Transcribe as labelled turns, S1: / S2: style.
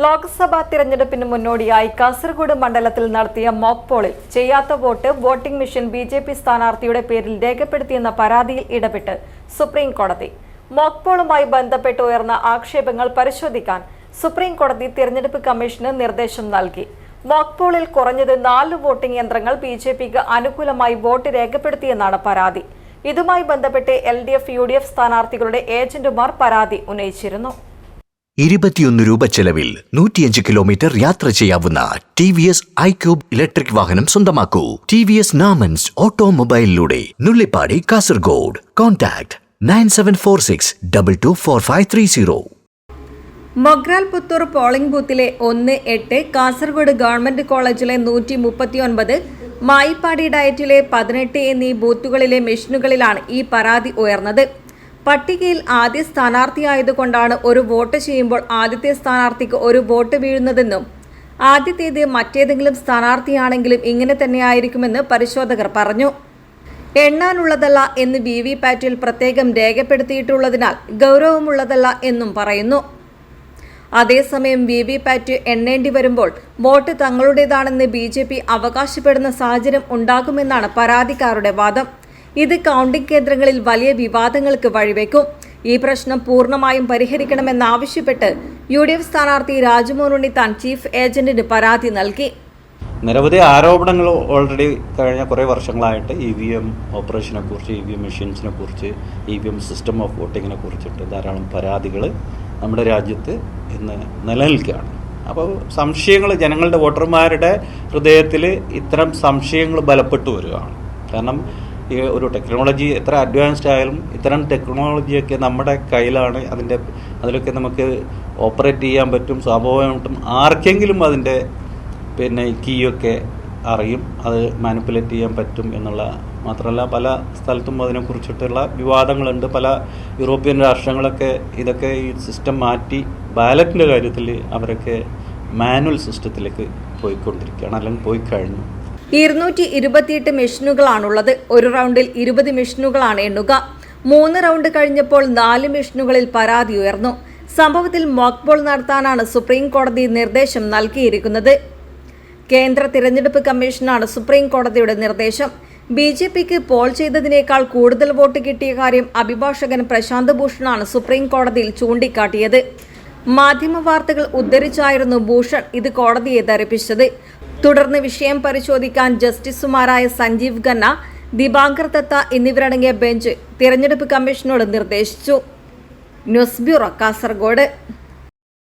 S1: ലോക്സഭാ തിരഞ്ഞെടുപ്പിന് മുന്നോടിയായി കാസർഗോഡ് മണ്ഡലത്തിൽ നടത്തിയ മോക്ക് പോളിൽ ചെയ്യാത്ത vote voting machine B J P സ്ഥാനാർത്ഥിയുടെ പേരിൽ രേഖപ്പെടുത്തിയെന്ന പരാതിയിൽ ഇടപെട്ട് സുപ്രീം കോടതി. മോക്ക് പോളുമായി ബന്ധപ്പെട്ട് ഉയർന്ന ആക്ഷേപങ്ങൾ പരിശോധിക്കാൻ സുപ്രീം കോടതി തിരഞ്ഞെടുപ്പ് കമ്മീഷന് നിർദ്ദേശം നൽകി. മോക്ക് പോളിൽ കുറഞ്ഞത് നാല് വോട്ടിംഗ് യന്ത്രങ്ങൾ ബി ജെ പിക്ക് അനുകൂലമായി വോട്ട് രേഖപ്പെടുത്തിയെന്നാണ് പരാതി. ഇതുമായി ബന്ധപ്പെട്ട് L D F U D F സ്ഥാനാർത്ഥികളുടെ ഏജന്റുമാർ പരാതി ഉന്നയിച്ചിരുന്നു.
S2: ഇരുപത്തിയൊന്ന് രൂപ ചെലവിൽ നൂറ്റിയഞ്ച് കിലോമീറ്റർ യാത്ര ചെയ്യാവുന്ന T V S iQube electric വാഹനം സ്വന്തമാക്കൂ. T V S നാമൻസ് ഓട്ടോമൊബൈലിലൂടെ Nullippady Kasaragod. Contact nine seven four six double two four five three zero.
S1: Mogral Puthur polling ബൂത്തിലെ ഒന്ന് എട്ട് കാസർഗോഡ് ഗവൺമെന്റ് കോളേജിലെ നൂറ്റി മുപ്പത്തിയൊൻപത് മായിപ്പാടി ഡയറ്റിലെ പതിനെട്ട് എന്നീ ബൂത്തുകളിലെ മെഷീനുകളിലാണ് ഈ പരാതി ഉയർന്നത്. പട്ടികയിൽ ആദ്യ സ്ഥാനാർത്ഥിയായതുകൊണ്ടാണ് ഒരു വോട്ട് ചെയ്യുമ്പോൾ ആദ്യത്തെ സ്ഥാനാർത്ഥിക്ക് ഒരു വോട്ട് വീഴുന്നതെന്നും ആദ്യത്തേത് മറ്റേതെങ്കിലും സ്ഥാനാർത്ഥിയാണെങ്കിലും ഇങ്ങനെ തന്നെയായിരിക്കുമെന്ന് പരിശോധകർ പറഞ്ഞു. എണ്ണാനുള്ളതല്ല എന്ന് വി വി പാറ്റിൽ പ്രത്യേകം രേഖപ്പെടുത്തിയിട്ടുള്ളതിനാൽ ഗൗരവമുള്ളതല്ല എന്നും പറയുന്നു. അതേസമയം വി വി പാറ്റ് എണ്ണേണ്ടി വരുമ്പോൾ വോട്ട് തങ്ങളുടേതാണെന്ന് ബി ജെ പി അവകാശപ്പെടുന്ന സാഹചര്യം ഉണ്ടാകുമെന്നാണ് പരാതിക്കാരുടെ വാദം. ഇത് കൗണ്ടിംഗ് കേന്ദ്രങ്ങളിൽ വലിയ വിവാദങ്ങൾക്ക് വഴിവെക്കും. ഈ പ്രശ്നം പൂർണമായും പരിഹരിക്കണമെന്നാവശ്യപ്പെട്ട് യു ഡി എഫ് സ്ഥാനാർത്ഥി രാജ്മോഹൻ ഉണ്ണിത്താൻ ചീഫ് ഏജന്റിന് പരാതി നൽകി.
S3: നിരവധി ആരോപണങ്ങൾ ഓൾറെഡി കഴിഞ്ഞ കുറേ വർഷങ്ങളായിട്ട് ഇ വി എം ഓപ്പറേഷനെ കുറിച്ച് ഇ വി എം മെഷീൻസിനെ കുറിച്ച് E V M system of വോട്ടിങ്ങിനെ കുറിച്ചിട്ട് ധാരാളം പരാതികൾ നമ്മുടെ രാജ്യത്ത് ഇന്ന് നിലനിൽക്കുകയാണ്. അപ്പോൾ സംശയങ്ങൾ ജനങ്ങളുടെ വോട്ടർമാരുടെ ഹൃദയത്തിൽ ഇത്തരം സംശയങ്ങൾ ബലപ്പെട്ടു വരികയാണ്. കാരണം ഈ ഒരു ടെക്നോളജി എത്ര അഡ്വാൻസ്ഡ് ആയാലും ഇത്തരം ടെക്നോളജിയൊക്കെ നമ്മുടെ കയ്യിലാണ് അതിന്റെ അതിലൊക്കെ നമുക്ക് ഓപ്പറേറ്റ് ചെയ്യാൻ പറ്റും സ്വാഭാവികമായിട്ടും ആർക്കെങ്കിലും അതിന്റെ പിന്നെ കീയൊക്കെ അറിയും അത് മാനിപ്പുലേറ്റ് ചെയ്യാൻ പറ്റും എന്നുള്ള മാത്രമല്ല പല സ്ഥലത്തും അതിനെക്കുറിച്ചിട്ടുള്ള വിവാദങ്ങളുണ്ട്. പല യൂറോപ്യൻ രാഷ്ട്രങ്ങളൊക്കെ ഇതൊക്കെ ഈ സിസ്റ്റം മാറ്റി ബാലറ്റിന്റെ കാര്യത്തിൽ അവരൊക്കെ മാനുവൽ സിസ്റ്റത്തിലേക്ക് പോയിക്കൊണ്ടിരിക്കുകയാണ് അല്ലെങ്കിൽ പോയി കഴിഞ്ഞു
S1: ഇരുന്നൂറ്റി ഇരുപത്തിയെട്ട് മെഷീനുകളാണുള്ളത്. ഒരു റൗണ്ടിൽ ഇരുപത് മെഷീനുകളാണ് എണ്ണുക. മൂന്ന് റൗണ്ട് കഴിഞ്ഞപ്പോൾ നാല് മെഷീനുകളിൽ പരാതി ഉയർന്നു. സംഭവത്തിൽ മോക്ബോൾ നടത്താനാണ് സുപ്രീം കോടതി നിർദ്ദേശം നൽകിയിരിക്കുന്നത്. കേന്ദ്ര തിരഞ്ഞെടുപ്പ് കമ്മീഷനാണ് സുപ്രീം കോടതിയുടെ നിർദ്ദേശം. ബി ജെ പിക്ക് പോൾ ചെയ്തതിനേക്കാൾ കൂടുതൽ വോട്ട് കിട്ടിയ കാര്യം അഭിഭാഷകൻ പ്രശാന്ത് ഭൂഷണാണ് സുപ്രീം കോടതിയിൽ ചൂണ്ടിക്കാട്ടിയത്. മാധ്യമ വാർത്തകൾ ഉദ്ധരിച്ചായിരുന്നു ഭൂഷൺ ഇത് കോടതിയെ ധരിപ്പിച്ചത്. തുടർന്ന് വിഷയം പരിശോധിക്കാൻ ജസ്റ്റിസുമാരായ സഞ്ജീവ് ഖന്ന ദിബാങ്കർ ദത്ത എന്നിവരടങ്ങിയ ബെഞ്ച് തിരഞ്ഞെടുപ്പ് കമ്മീഷനോട് നിർദ്ദേശിച്ചു. News bureau Kasaragod.